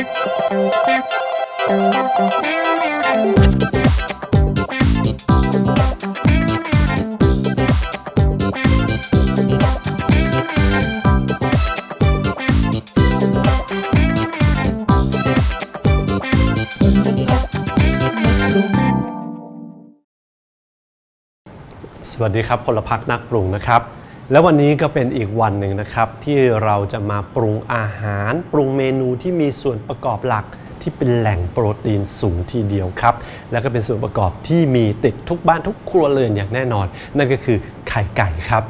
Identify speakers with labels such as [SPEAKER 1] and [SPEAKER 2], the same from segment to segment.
[SPEAKER 1] สวัสดีครับพลพักนักปรุงนะครับ แล้ววันนี้ก็เป็นอีกวันหนึ่งนะครับ ที่เราจะมาปรุงอาหาร ปรุงเมนูที่มีส่วนประกอบหลักที่เป็นแหล่งโปรตีนสูงทีเดียวครับ แล้วก็เป็นส่วนประกอบที่มีติดทุกบ้านทุกครัวเรือนอย่างแน่นอน นั่นก็คือไข่ไก่ครับ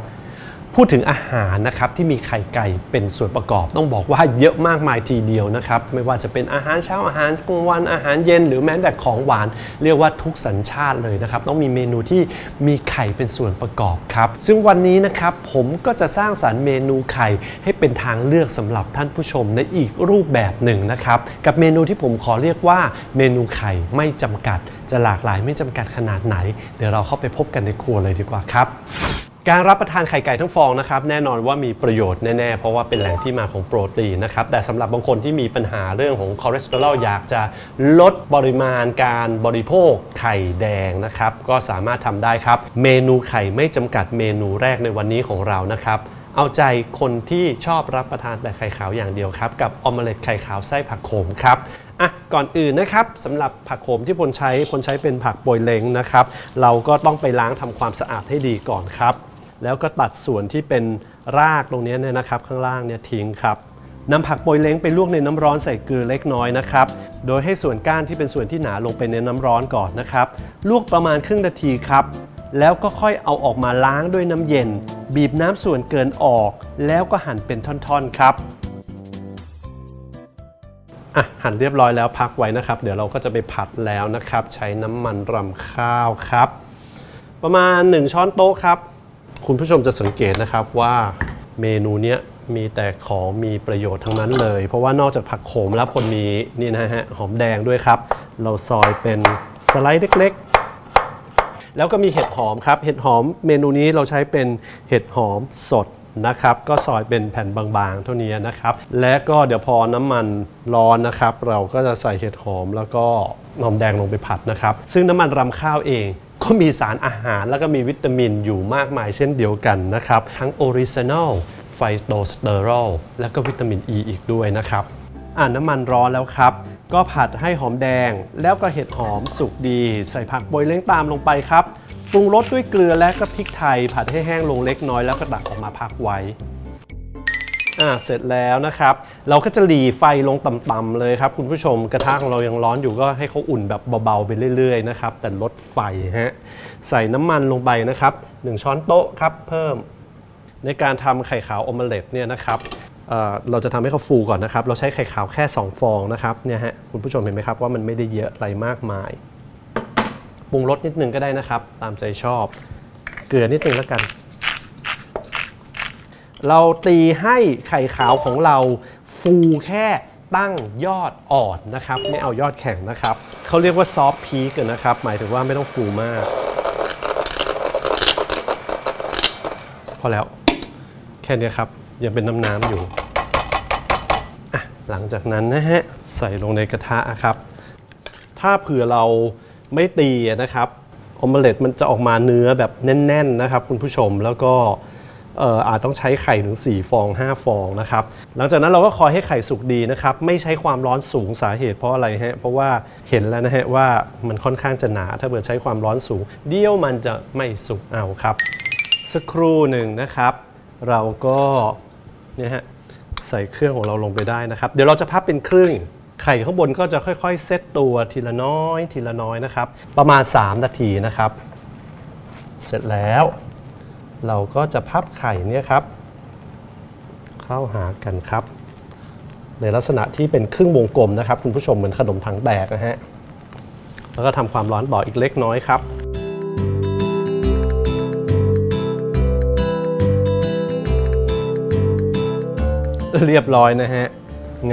[SPEAKER 1] พูดถึงอาหารนะครับที่มีไข่ไก่เป็นส่วนประกอบ ต้องบอกว่าเยอะมากมายทีเดียวนะครับไม่ว่าจะเป็นอาหารเช้าอาหารกลางวันอาหารเย็น หรือแม้แต่ของหวาน เรียกว่าทุกสัญชาติเลยนะครับต้องมีเมนูที่มีไข่เป็นส่วนประกอบครับซึ่งวันนี้นะครับผมก็จะสร้างสรรค์เมนูไข่ให้เป็นทางเลือกสำหรับท่านผู้ชมในอีกรูปแบบหนึ่งนะครับกับเมนูที่ผมขอเรียกว่าเมนูไข่ไม่จำกัด จะหลากหลายไม่จำกัดขนาดไหน เดี๋ยวเราเข้าไปพบกันในครัวเลยดีกว่าครับ การรับประทานไข่ไก่ทั้งฟองนะครับแน่นอนว่ามีประโยชน์แน่ๆ เพราะว่าเป็นแหล่งที่มาของโปรตีนนะครับแต่สำหรับบางคนที่มีปัญหาเรื่องของคอเลสเตอรอลอยากจะลดปริมาณการบริโภคไข่แดงนะครับก็สามารถทำได้ครับ เมนูไข่ไม่จำกัดเมนูแรกในวันนี้ของเรานะครับเอาใจคนที่ชอบรับประทานแต่ไข่ขาวอย่างเดียวครับกับออมเล็ตไข่ขาวไส้ผักโขมครับอะก่อนอื่นนะครับสำหรับผักโขมที่พลใช้พลใช้เป็นผักโปยเล้งนะครับเราก็ต้องไปล้างทำความสะอาดให้ดีก่อนครับ แล้วก็ตัดส่วนที่เป็นรากตรงนี้เนี่ยนะครับ ข้างล่างเนี่ยทิ้งครับนำผักโปยเล้งไปลวกในน้ำร้อนใส่เกลือเล็กน้อยนะครับ โดยให้ส่วนก้านที่เป็นส่วนที่หนาลงไปในน้ำร้อนก่อนนะครับ ลวกประมาณครึ่งนาทีครับ แล้วก็ค่อยเอาออกมาล้างด้วยน้ำเย็น บีบน้ำส่วนเกินออก แล้วก็หั่นเป็นท่อนๆครับอะหั่นเรียบร้อยแล้วพักไว้นะครับ เดี๋ยวเราก็จะไปผัดแล้วนะครับ ใช้น้ำมันรำข้าวครับ ประมาณ 1 ช้อนโต๊ะครับ คุณผู้ชมจะสังเกตนะครับว่าเมนูเนี้ยมีแต่ของมีประโยชน์ทั้งนั้นเลย เพราะว่านอกจากผักโขมแล้วคนมีนี่นะฮะหอมแดงด้วยครับ เราซอยเป็นสไลด์เล็กๆ แล้วก็มีเห็ดหอมครับ เห็ดหอมเมนูนี้เราใช้เป็นเห็ดหอมสดนะครับ ก็ซอยเป็นแผ่นบางๆ เท่านี้นะครับ และก็เดี๋ยวพอน้ำมันร้อนนะครับ เราก็จะใส่เห็ดหอมแล้วก็หอมแดงลงไปผัดนะครับ ซึ่งน้ำมันรำข้าวเอง ก็มีสารอาหารแล้วก็มีวิตามินอยู่มากมายเช่นเดียวกันนะครับ ทั้งออริจินอลไฟโตสเตอรอลและก็วิตามินอ e ีอีกด้วยนะครับอ่าน้ำมันร้อนแล้วครับ ก็ผัดให้หอมแดง แล้วก็เห็ดหอมสุกดี ใส่ผักโบยเล้งตามลงไปครับปรุงรสด้วยเกลือและก็พริกไทย ผัดให้แห้งลงเล็กน้อยแล้วก็ตักออกมาพักไว้ อ่าเสร็จแล้วนะครับ เราก็จะหลีไฟลงต่ำๆเลยครับคุณผู้ชมกระทะของเรายังร้อนอยู่ก็ให้เขาอุ่นแบบเบาๆไปเรื่อยๆนะครับแต่ลดไฟฮะใส่น้ำมันลงไปนะครับ 1 ช้อนโต๊ะครับเพิ่ม ในการทำไข่ขาวออมเล็ตเนี่ยนะครับเอ่อเราจะทำให้เขาฟูก่อนนะครับ เราใช้ไข่ขาวแค่ 2 ฟองนะครับเนี่ยฮะคุณผู้ชมเห็นไหมครับว่ามันไม่ได้เยอะอะไรมากมายปรุงรสนิดนึงก็ได้นะครับ ตามใจชอบ เกลือนิดนึงแล้วกัน เราตีให้ไข่ขาวของเราฟูแค่ตั้งยอดอ่อนนะครับ ไม่เอายอดแข็งนะครับ เขาเรียกว่าซอฟต์พีกนะครับ หมายถึงว่าไม่ต้องฟูมาก พอแล้ว แค่นี้ครับ ยังเป็นน้ำน้ำๆอยู่อะหลังจากนั้นนะฮะ ใส่ลงในกระทะครับ ถ้าเผื่อเราไม่ตีนะครับออมเล็ตมันจะออกมาเนื้อแบบแน่น ๆ นะครับ คุณผู้ชมแล้วก็ อาจต้องใช้ไข่ถึง 4 ฟอง 5 ฟองนะครับ หลังจากนั้นเราก็คอยให้ไข่สุกดีนะครับ ไม่ใช้ความร้อนสูงสาเหตุเพราะอะไรฮะ เพราะว่าเห็นแล้วนะฮะว่ามันค่อนข้างจะหนา ถ้าเกิดใช้ความร้อนสูง เดี๋ยวมันจะไม่สุกเอาครับ สักครู่หนึ่งนะครับ เราก็เนี่ยฮะใส่เครื่องของเราลงไปได้นะครับ เดี๋ยวเราจะพับเป็นครึ่ง ไข่ข้างบนก็จะค่อยๆ เซตตัวทีละน้อย ทีละน้อยนะครับ ประมาณ 3 นาทีนะครับ เสร็จแล้ว เราก็จะพับไข่เนี่ยครับ เข้าหากันครับ ในลักษณะที่เป็นครึ่งวงกลมนะครับ คุณผู้ชมเหมือนขนมถังแตกนะฮะแล้วก็ทำความร้อนต่ออีกเล็กน้อยครับเรียบร้อยนะฮะ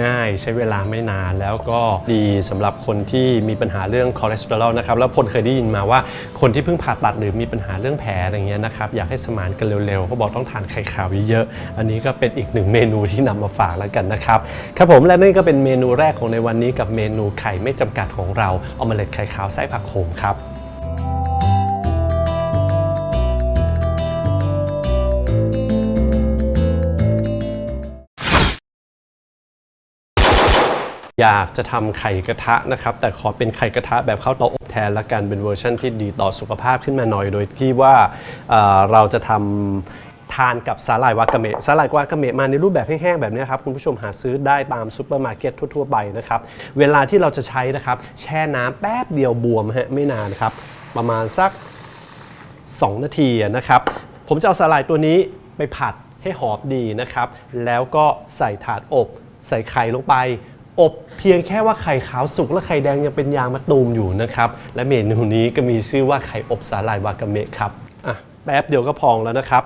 [SPEAKER 1] ง่ายใช้เวลาไม่นาน แล้วก็ดีสำหรับคนที่มีปัญหาเรื่องคอเลสเตอรอลนะครับแล้วพลเคยได้ยินมาว่าคนที่เพิ่งผ่าตัดหรือมีปัญหาเรื่องแผลอะไรเงี้ยนะครับอยากให้สมานกันเร็วๆเขาบอกต้องทานไข่ขาวเยอะๆอันนี้ก็เป็นอีกหนึ่งเมนูที่นำมาฝากแล้วกันนะครับครับผมและนี่ก็เป็นเมนูแรกของในวันนี้กับเมนูไข่ไม่จำกัดของเราเออมเล็ตไข่ขาวไส้ผักโขมครับ อยากจะทำไข่กระทะนะครับ แต่ขอเป็นไข่กระทะแบบเข้าเตาอบแทนละกันเป็นเวอร์ชันที่ดีต่อสุขภาพขึ้นมาหน่อย โดยที่ว่าเอ่อเราจะทำทานกับสาหร่ายวากาเมะสาหร่ายวากาเมะมาในรูปแบบแห้งๆแบบนี้ครับคุณผู้ชมหาซื้อได้ตามซูเปอร์มาร์เก็ตทั่วๆไปนะครับ เวลาที่เราจะใช้นะครับแช่น้ำแป๊บเดียวบวมฮะไม่นานครับประมาณสัก 2 นาทีนะครับ ผมจะเอาสาหร่ายตัวนี้ไปผัดให้หอมดีนะครับ แล้วก็ใส่ถาดอบ ใส่ไข่ลงไป อบเพียงแค่ว่าไข่ขาวสุกและไข่แดงยังเป็นยางมะตูมอยู่นะครับ และเมนูนี้ก็มีชื่อว่าไข่อบสาหร่ายวากาเมะครับอะแป๊บเดียวก็พองแล้วนะครับ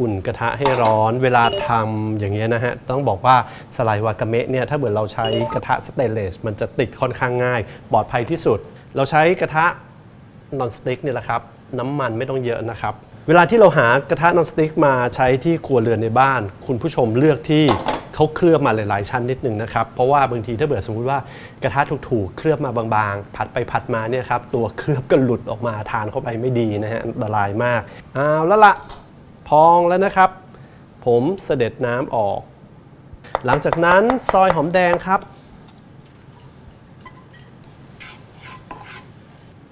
[SPEAKER 1] อุ่นกระทะให้ร้อนเวลาทำอย่างเงี้ยนะฮะ ต้องบอกว่าสไลด์วากาเมะเนี่ยถ้าเกิดเราใช้กระทะสเตนเลสมันจะติดค่อนข้างง่าย ปลอดภัยที่สุด เราใช้กระทะนอนสติ๊กนี่แหละครับ น้ำมันไม่ต้องเยอะนะครับ เวลาที่เราหากระทะนอนสติ๊กมาใช้ที่ครัวเรือนในบ้าน คุณผู้ชมเลือกที่ เขาเคลือบมาหลายๆชั้นนิดนึงนะครับ เพราะว่าบางทีถ้าเกิดสมมุติว่ากระทะถูกๆ เคลือบมาบางๆ ผัดไปผัดมาเนี่ยครับตัวเคลือบก็หลุดออกมาทานเข้าไปไม่ดีนะฮะอันตรายมากเอาแล้วละพองแล้วนะครับ ผมเสด็จน้ำออก หลังจากนั้นซอยหอมแดงครับ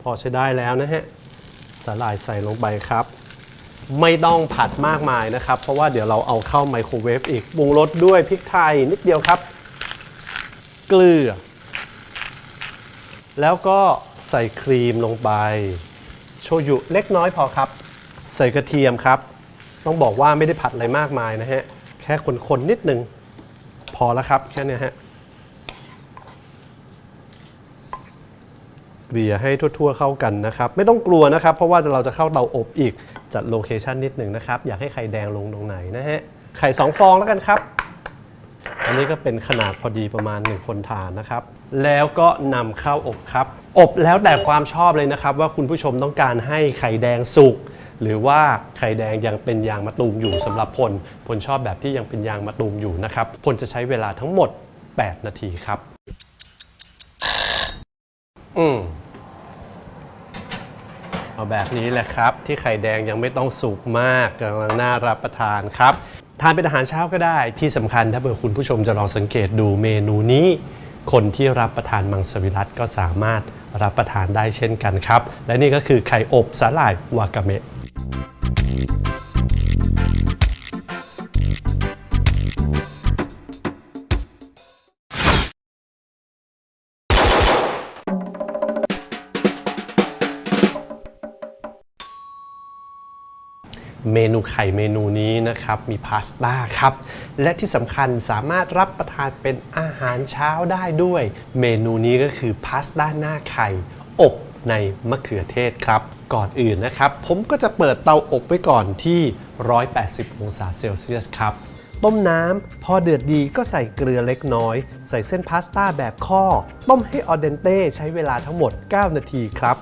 [SPEAKER 1] พอใช้ได้แล้วนะฮะสาหร่ายใส่ลงไปครับ ไม่ต้องผัดมากมายนะครับ เพราะว่าเดี๋ยวเราเอาเข้าไมโครเวฟอีกปรุงรสด้วยพริกไทยนิดเดียวครับ เกลือ แล้วก็ใส่ครีมลงไป โชยุเล็กน้อยพอครับ ใส่กระเทียมครับ ต้องบอกว่าไม่ได้ผัดอะไรมากมายนะฮะ แค่คนๆนิดนึง พอแล้วครับแค่นี้ฮะ เกลี่ยให้ทั่วๆเข้ากันนะครับ ไม่ต้องกลัวนะครับ เพราะว่าเราจะเข้าเตาอบอีกจัดโลเคชันนิดหนึ่งนะครับ อยากให้ไข่แดงลงตรงไหนนะฮะไข่2ฟองแล้วกันครับ อันนี้ก็เป็นขนาดพอดีประมาณ 1 คนทานนะครับ แล้วก็นำเข้าอบครับ อบแล้วแต่ความชอบเลยนะครับ ว่าคุณผู้ชมต้องการให้ไข่แดงสุกหรือว่าไข่แดงยังเป็นยางมะตูมอยู่สำหรับพลพลชอบแบบที่ยังเป็นยางมะตูมอยู่นะครับพลจะใช้เวลาทั้งหมด 8 นาทีครับ อืม เอาแบบนี้แหละครับ ที่ไข่แดงยังไม่ต้องสุกมากกำลังน่ารับประทานครับ ทานเป็นอาหารเช้าก็ได้ที่สำคัญถ้าเผื่อคุณผู้ชมจะลองสังเกตดูเมนูนี้ คนที่รับประทานมังสวิรัตก็สามารถรับประทานได้เช่นกันครับ และนี่ก็คือไข่อบสาหร่ายวากาเมะ เมนูไข่เมนูนี้นะครับ มีพาสต้าครับ และที่สำคัญสามารถรับประทานเป็นอาหารเช้าได้ด้วย เมนูนี้ก็คือพาสต้าหน้าไข่อบในมะเขือเทศครับ ก่อนอื่นนะครับ ผมก็จะเปิดเตาอบไว้ก่อนที่ 180 องศาเซลเซียสครับ ต้มน้ำพอเดือดดีก็ใส่เกลือเล็กน้อย ใส่เส้นพาสต้าแบบข้อ ต้มให้ออเดนเต้ใช้เวลาทั้งหมด 9 นาทีครับ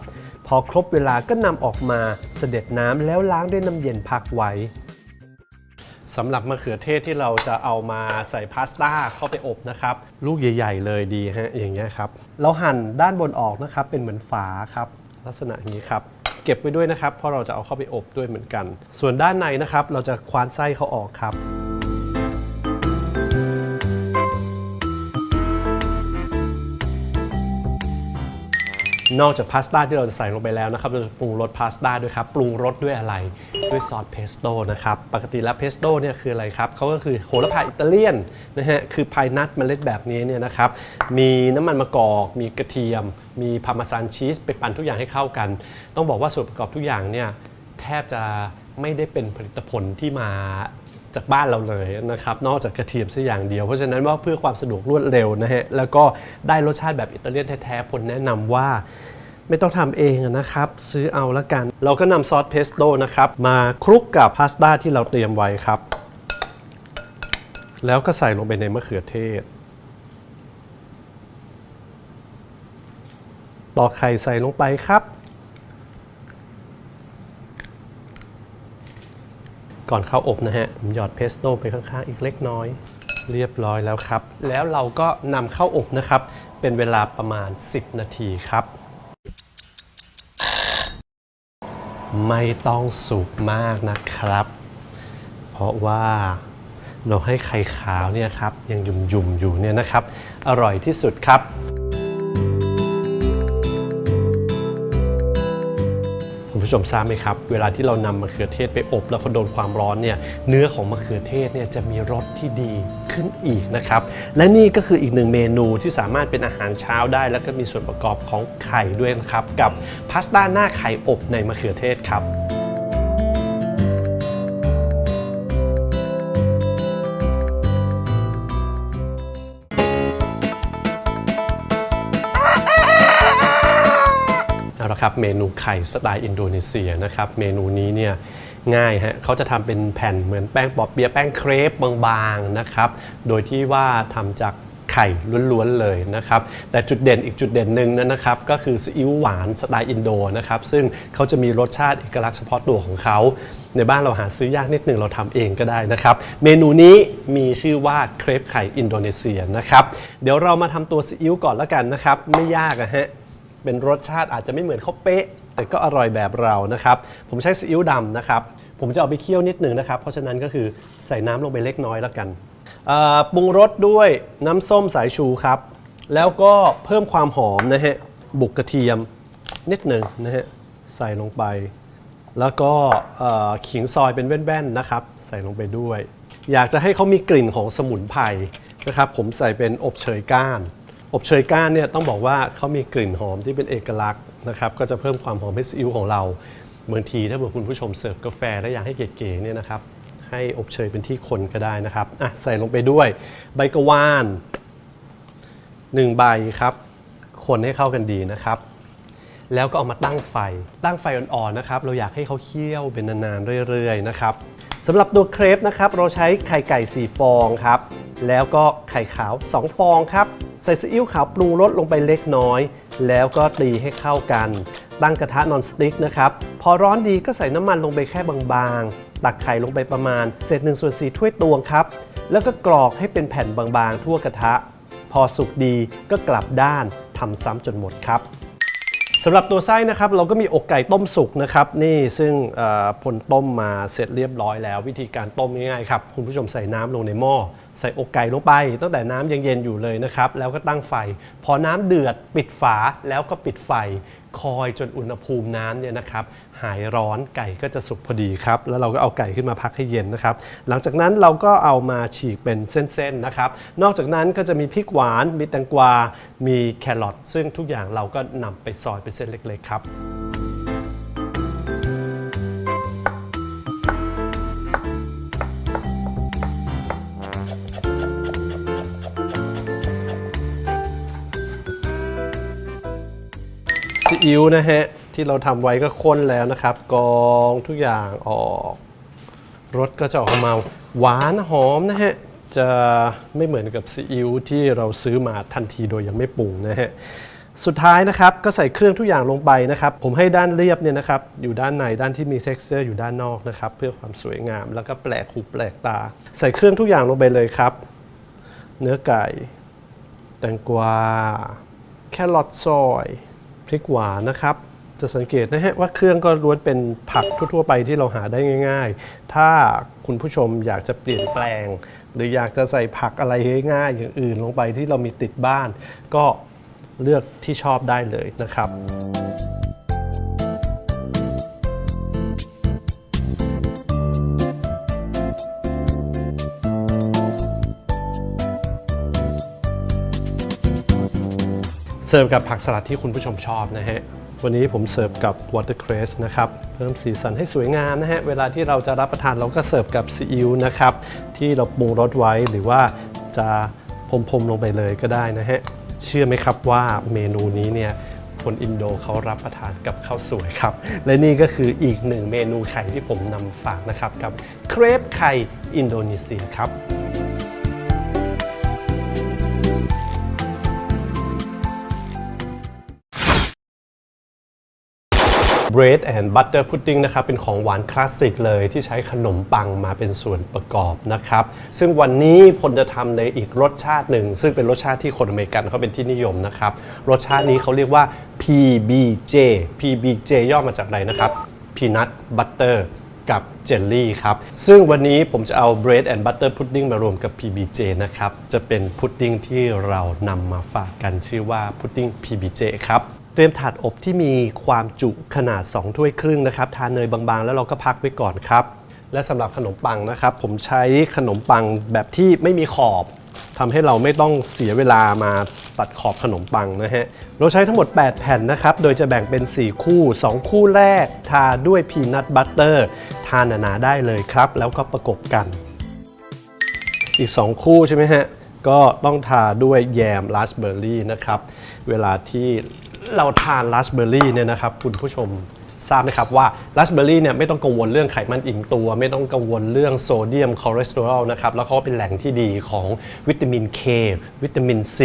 [SPEAKER 1] พอครบเวลาก็นำออกมา สด็จน้ำแล้วล้างด้วยน้ำเย็นพักไว้สำหรับมะเขือเทศที่เราจะเอามาใส่พาสต้าเข้าไปอบนะครับ ลูกใหญ่ ๆ เลยดีฮะอย่างเงี้ยครับเราหั่นด้านบนออกนะครับ เป็นเหมือนฝาครับ ลักษณะอย่างนี้ครับเก็บไว้ด้วยนะครับเพราะเราจะเอาเข้าไปอบด้วยเหมือนกัน ส่วนด้านในนะครับ เราจะคว้านไส้เขาออกครับ นอกจากพาสต้าที่เราจะใส่ลงไปแล้วนะครับเราจะปรุงรสพาสต้าด้วยครับ ปรุงรสด้วยอะไร ด้วยซอสเพสโต้นะครับ ปกติแล้วเพสโต้เนี่ยคืออะไรครับเขาก็คือโหระพาอิตาเลียนนะฮะ คือพายนัทเมล็ดแบบนี้เนี่ยนะครับ มีน้ำมันมะกอก มีกระเทียม มีพาร์เมซานชีส ไปปั่นทุกอย่างให้เข้ากัน ต้องบอกว่าส่วนประกอบทุกอย่างเนี่ยแทบจะไม่ได้เป็นผลิตผลที่มา จากบ้านเราเลยนะครับนอกจากกระเทียมสักอย่างเดียว เพราะฉะนั้นว่าเพื่อความสะดวกรวดเร็วนะฮะแล้วก็ได้รสชาติแบบอิตาเลียนแท้ๆผลแนะนำว่าไม่ต้องทำเองนะครับ ซื้อเอาละกัน เราก็นำซอสเพสโต้นะครับ มาคลุกกับพาสต้าที่เราเตรียมไว้ครับ แล้วก็ใส่ลงไปในมะเขือเทศตอกไข่ใส่ลงไปครับ ก่อนเข้าอบนะฮะผมหยอดเพสโต้ไปข้างๆ อีกเล็กน้อย เรียบร้อยแล้วครับ แล้วเราก็นำเข้าอบนะครับ เป็นเวลาประมาณ 10 นาทีครับ ไม่ต้องสุกมากนะครับ เพราะว่าเราให้ไข่ขาวเนี่ยครับยังยุ่มๆอยู่เนี่ยนะครับ อร่อยที่สุดครับ ผู้ชมทราบไหมครับ เวลาที่เรานำมะเขือเทศไปอบ แล้วเขาโดนความร้อนเนี่ยเนื้อของมะเขือเทศเนี่ยจะมีรสที่ดีขึ้นอีกนะครับ และนี่ก็คืออีกหนึ่งเมนูที่สามารถเป็นอาหารเช้าได้ แล้วก็มีส่วนประกอบของไข่ด้วยนะครับ กับพาสต้าหน้าไข่อบในมะเขือเทศครับ เอาละครับเมนูไข่สไตล์อินโดนีเซียนะครับเมนูนี้เนี่ยง่ายฮะเขาจะทำเป็นแผ่นเหมือนแป้งปอบเปียะแป้งเครปบางๆนะครับโดยที่ว่าทำจากไข่ล้วนๆเลยนะครับ แต่จุดเด่นอีกจุดเด่นหนึ่งนะครับ ก็คือซีอิ๊วหวานสไตล์อินโดนะครับ ซึ่งเขาจะมีรสชาติเอกลักษณ์เฉพาะตัวของเขา ในบ้านเราหาซื้อยากนิดหนึ่งเราทำเองก็ได้นะครับ เมนูนี้มีชื่อว่าเครปไข่อินโดนีเซียนะครับ เดี๋ยวเรามาทำตัวซีอิ๊วก่อนแล้วกันนะครับ ไม่ยากอะฮะ เป็นรสชาติอาจจะไม่เหมือนเขาเป๊ะ แต่ก็อร่อยแบบเรานะครับ ผมใช้ซีอิ๊วดำนะครับ ผมจะเอาไปเคี่ยวนิดหนึ่งนะครับ เพราะฉะนั้นก็คือใส่น้ำลงไปเล็กน้อยแล้วกันเอ่อปรุงรสด้วยน้ำส้มสายชูครับ แล้วก็เพิ่มความหอมนะฮะ บุกกระเทียมนิดหนึ่งนะฮะ ใส่ลงไป แล้วก็เอ่อขิงซอยเป็นแว่นๆนะครับ ใส่ลงไปด้วย อยากจะให้เขามีกลิ่นของสมุนไพรนะครับ ผมใส่เป็นอบเชยก้าน อบเชยก้านเนี่ยต้องบอกว่าเขามีกลิ่นหอมที่เป็นเอกลักษณ์นะครับก็จะเพิ่มความหอมให้ซีอิ๊วของเราบางทีถ้าเผื่อคุณผู้ชมเสิร์ฟกาแฟแล้วอยากให้เก๋ๆเนี่ยนะครับให้อบเชยเป็นที่คนก็ได้นะครับอะใส่ลงไปด้วยใบกระวานหนึ่งใบครับคนให้เข้ากันดีนะครับ แล้วก็เอามาตั้งไฟ ตั้งไฟอ่อนๆนะครับ เราอยากให้เขาเคี่ยวเป็นนานๆเรื่อยๆนะครับสำหรับตัวเครปนะครับ เราใช้ไข่ไก่ 4 ฟองครับ แล้วก็ไข่ขาว 2 ฟองครับ ใส่ซีอิ๊วขาวปรุงรสลงไปเล็กน้อย แล้วก็ตีให้เข้ากัน ตั้งกระทะนอนสติ๊กนะครับ พอร้อนดีก็ใส่น้ำมันลงไปแค่บางๆ ตักไข่ลงไปประมาณ เศษ1ส่วน4ถ้วยตวงครับ แล้วก็กรอกให้เป็นแผ่นบางๆ ทั่วกระทะ พอสุกดีก็กลับด้านทำซ้ำจนหมดครับ สำหรับตัวไส้นะครับเราก็มีอกไก่ต้มสุกนะครับนี่ซึ่งผลต้มมาเสร็จเรียบร้อยแล้ว วิธีการต้มง่ายๆครับคุณผู้ชมใส่น้ำลงในหม้อใส่อกไก่ลงไปตั้งแต่น้ำยังเย็นอยู่เลยนะครับแล้วก็ตั้งไฟ พอน้ำเดือดปิดฝาแล้วก็ปิดไฟ คอยจนอุณหภูมิน้ำเนี่ยนะครับหายร้อนไก่ก็จะสุกพอดีครับ แล้วเราก็เอาไก่ขึ้นมาพักให้เย็นนะครับ หลังจากนั้นเราก็เอามาฉีกเป็นเส้นๆนะครับ นอกจากนั้นก็จะมีพริกหวาน มีแตงกวา มีแครอทซึ่งทุกอย่างเราก็นำไปซอยเป็นเส้นเล็กๆครับ อิ๊วนะฮะ ที่เราทำไว้ก็ข้นแล้วนะครับ กองทุกอย่างออกรสก็จะออกมาหวานหอมนะฮะ จะไม่เหมือนกับซีอิ๊วที่เราซื้อมาทันทีโดยยังไม่ปรุงนะฮะสุดท้ายนะครับก็ใส่เครื่องทุกอย่างลงไปนะครับ ผมให้ด้านเรียบเนี่ยนะครับอยู่ด้านในด้านที่มี texture อยู่ด้านนอกนะครับ เพื่อความสวยงาม แล้วก็แปลกหูแปลกตา ใส่เครื่องทุกอย่างลงไปเลยครับ เนื้อไก่ แตงกวาแครอทซอย ริกหวานนะครับ จะสังเกตนะฮะว่าเครื่องก็ล้วนเป็นผักทั่ว ๆ ไปที่เราหาได้ง่าย ๆ ถ้าคุณผู้ชมอยากจะเปลี่ยนแปลง หรืออยากจะใส่ผักอะไรง่ายๆอย่างอื่นลงไปที่เรามีติดบ้าน ก็เลือกที่ชอบได้เลยนะครับ เสิร์ฟกับผักสลัดที่คุณผู้ชมชอบนะฮะ วันนี้ผมเสิร์ฟกับ watercress นะครับ เพิ่มสีสันให้สวยงามนะฮะ เวลาที่เราจะรับประทานเราก็เสิร์ฟกับซีอิ๊วนะครับ ที่เราปรุงรสไว้หรือว่าจะพรมๆลงไปเลยก็ได้นะฮะ เชื่อไหมครับว่าเมนูนี้เนี่ยคนอินโดเขารับประทานกับข้าวสวยครับ และนี่ก็คืออีกหนึ่งเมนูไข่ที่ผมนำฝากนะครับกับเครปไข่อินโดนีเซียครับ bread and butter pudding นะครับเป็นของหวานคลาสสิกเลยที่ใช้ขนมปังมาเป็นส่วนประกอบนะครับ ซึ่งวันนี้พลจะทำในอีกรสชาติหนึ่ง ซึ่งเป็นรสชาติที่คนอเมริกันเขาเป็นที่นิยมนะครับ รสชาตินี้เขาเรียกว่า PBJ PBJ ย่อมาจากอะไรนะครับ peanut butter กับเจลลี่ครับ ซึ่งวันนี้ผมจะเอา bread and butter pudding มารวมกับ PBJ นะครับ จะเป็นพุดดิ้งที่เรานำมาฝากกันชื่อว่าพุดดิ้ง PBJ ครับ เตรียมถาดอบที่มีความจุขนาด 2 ถ้วยครึ่งนะครับ ทาเนยบางๆ แล้วเราก็พักไว้ก่อนครับ และสำหรับขนมปังนะครับ ผมใช้ขนมปังแบบที่ไม่มีขอบทำให้เราไม่ต้องเสียเวลามาตัดขอบขนมปังนะฮะ เราใช้ทั้งหมด 8 แผ่นนะครับ โดยจะแบ่งเป็น 4 คู่ 2 คู่แรก ทาด้วยพีนัทบัตเตอร์ทานหนาๆได้เลยครับ แล้วก็ประกบกัน อีก 2 คู่ใช่ไหมฮะ ก็ต้องทาด้วยแยมราสเบอร์รี่นะครับ เวลาที่เราทานราสเบอร์รี่เนี่ยนะครับ คุณผู้ชม ทราบไหมครับว่าราสเบอร์รี่เนี่ยไม่ต้องกังวลเรื่องไขมันอิ่มตัว ไม่ต้องกังวลเรื่องโซเดียมคอเลสเตอรอลนะครับแล้วเขาก็เป็นแหล่งที่ดีของวิตามิน K วิตามิน C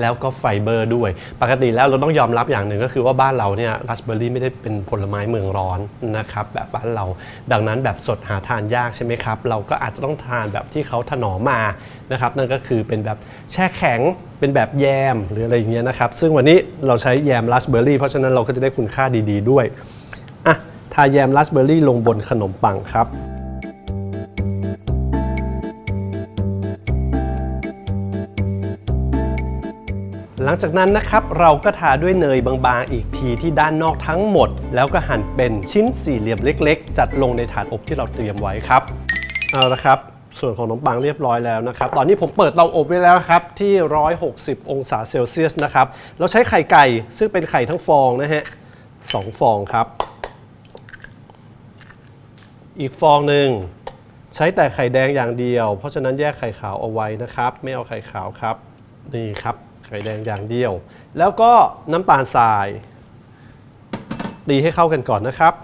[SPEAKER 1] แล้วก็ไฟเบอร์ด้วย ปกติแล้วเราต้องยอมรับอย่างหนึ่งก็คือว่าบ้านเราเนี่ยราสเบอร์รี่ไม่ได้เป็นผลไม้เมืองร้อนนะครับแบบบ้านเรา ดังนั้นแบบสดหาทานยากใช่ไหมครับ เราก็อาจจะต้องทานแบบที่เขาถนอมมานะครับนั่นก็คือเป็นแบบแช่แข็งเป็นแบบแยมหรืออะไรอย่างเงี้ยนะครับซึ่งวันนี้เราใช้แยมราสเบอร์รี่เพราะฉะนั้นเราก็จะได้คุณค่าดี ๆ ด้วย อะทาแยมราสเบอร์รี่ลงบนขนมปังครับหลังจากนั้นนะครับเราก็ทาด้วยเนยบางๆ อีกทีที่ด้านนอกทั้งหมด แล้วก็หั่นเป็นชิ้นสี่เหลี่ยมเล็ก ๆ จัดลงในถาดอบที่เราเตรียมไว้ครับเอาละครับ ส่วนของขนมปังเรียบร้อยแล้วนะครับ ตอนนี้ผมเปิดเตาอบไว้แล้วครับ ที่ 160 องศาเซลเซียสนะครับ เราใช้ไข่ไก่ซึ่งเป็นไข่ทั้งฟองนะฮะสองฟองครับ อีกฟองหนึ่งใช้แต่ไข่แดงอย่างเดียว เพราะฉะนั้นแยกไข่ขาวเอาไว้นะครับ ไม่เอาไข่ขาวครับนี่ครับไข่แดงอย่างเดียว แล้วก็น้ำตาลทรายตีให้เข้ากันก่อนนะครับ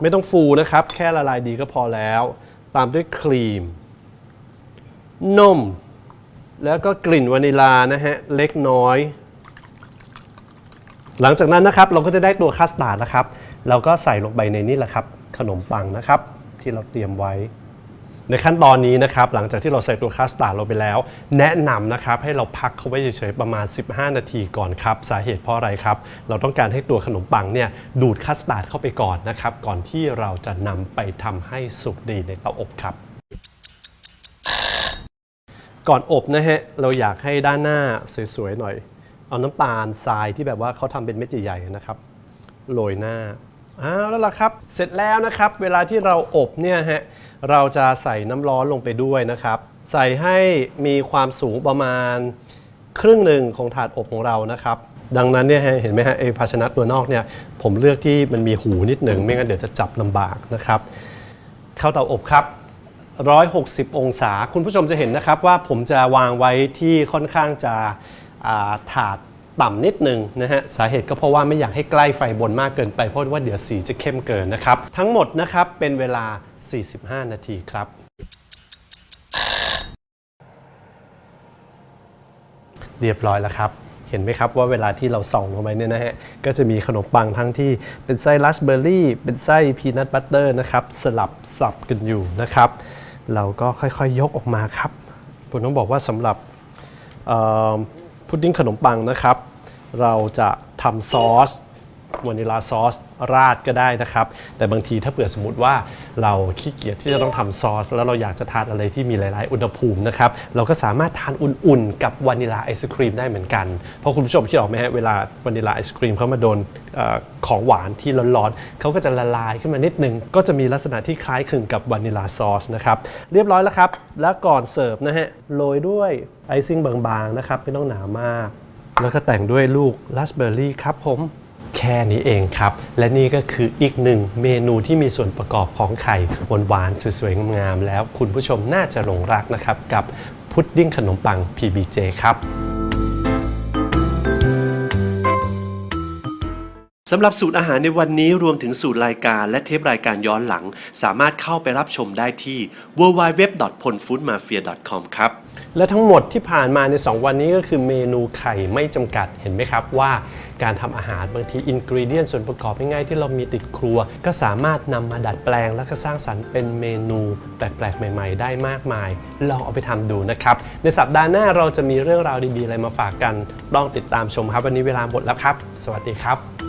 [SPEAKER 1] ไม่ต้องฟูนะครับ แค่ละลายดีก็พอแล้ว ตามด้วยครีม นม แล้วก็กลิ่นวานิลานะฮะ เล็กน้อย หลังจากนั้นนะครับเราก็จะได้ตัวคัสตาร์ดนะครับ เราก็ใส่ลงไปในนี่แหละครับ ขนมปังนะครับ ที่เราเตรียมไว้ ในขั้นตอนนี้นะครับ หลังจากที่เราใส่ตัวคัสตาร์ดลงไปแล้ว แนะนำนะครับให้เราพักเขาไว้เฉยๆประมาณ 15 นาทีก่อนครับ สาเหตุเพราะอะไรครับ เราต้องการให้ตัวขนมปังเนี่ยดูดคัสตาร์ดเข้าไปก่อนนะครับ ก่อนที่เราจะนำไปทำให้สุกดีในเตาอบครับก่อนอบนะฮะ เราอยากให้ด้านหน้าสวยๆหน่อย เอาน้ำตาลทรายที่แบบว่าเขาทำเป็นเม็ดใหญ่ๆนะครับโรยหน้าอ้าวแล้วล่ะครับ เสร็จแล้วนะครับ เวลาที่เราอบเนี่ยฮะเราจะใส่น้ำร้อนลงไปด้วยนะครับ ใส่ให้มีความสูงประมาณครึ่งหนึ่งของถาดอบของเรานะครับ ดังนั้นเนี่ยเห็นไหมฮะไอภาชนะตัวนอกเนี่ยผมเลือกที่มันมีหูนิดหนึ่งไม่งั้นเดี๋ยวจะจับลำบากนะครับ เข้าเตาอบครับ 160 องศา คุณผู้ชมจะเห็นนะครับว่าผมจะวางไว้ที่ค่อนข้างจะ ถาดต่ำนิดนึงนะฮะสาเหตุก็เพราะว่าไม่อยากให้ใกล้ไฟบนมากเกินไปเพราะว่าเดี๋ยวสีจะเข้มเกินนะครับ ทั้งหมดนะครับเป็นเวลา 45 นาทีครับ เรียบร้อยแล้วครับ เห็นไหมครับว่าเวลาที่เราส่องลงไปเนี่ยนะฮะก็จะมีขนมปังทั้งที่เป็นไส้ราสเบอร์รี่ เป็นไส้พีนัทบัตเตอร์นะครับสลับสับกันอยู่นะครับ เราก็ค่อยๆยยกออกมาครับผมต้องบอกว่าสำหรับ พุดดิ้งขนมปังนะครับ เราจะทำซอส วานิลาซอสราดก็ได้นะครับ แต่บางทีถ้าเผื่อสมมติว่าเราขี้เกียจที่จะต้องทำซอส แล้วเราอยากจะทานอะไรที่มีหลาย ๆ อุณหภูมินะครับ เราก็สามารถทานอุ่น ๆ กับวานิลาไอศครีมได้เหมือนกัน เพราะคุณผู้ชมคิดออกไหมฮะเวลาวานิลาไอศครีมเขามาโดนอของหวานที่ร้อน ๆเขาก็จะละลายขึ้นมานิดนึง ก็จะมีลักษณะที่คล้ายคลึงกับวานิลาซอสนะครับเรียบร้อยแล้วครับ แล้วก่อนเสิร์ฟนะฮะโรยด้วยไอซิ่งบาง ๆ นะครับไม่ต้องหนามาก แล้วก็แต่งด้วยลูกราสเบอร์รี่ครับผม แค่นี้เองครับ และนี่ก็คืออีกหนึ่งเมนูที่มีส่วนประกอบของไข่หวานๆสวยๆงามๆแล้วคุณผู้ชมน่าจะหลงรักนะครับ กับพุดดิ้งขนมปัง PBJ ครับ สำหรับสูตรอาหารในวันนี้รวมถึงสูตรรายการและเทปรายการย้อนหลัง สามารถเข้าไปรับชมได้ที่ www.ponfoodmafia.com ครับ และทั้งหมดที่ผ่านมาใน 2 วันนี้ก็คือเมนูไข่ไม่จำกัดเห็นไหมครับว่าการทำอาหารบางทีอินกรีเดียนส่วนประกอบง่ายๆที่เรามีติดครัว ก็สามารถนำมาดัดแปลง และก็สร้างสรรค์เป็นเมนูแปลกๆ ใหม่ ๆ ได้มากมาย ลองเอาไปทำดูนะครับในสัปดาห์หน้าเราจะมีเรื่องราวดีๆอะไรมาฝากกันลองติดตามชมครับ วันนี้เวลาหมดแล้วครับ สวัสดีครับ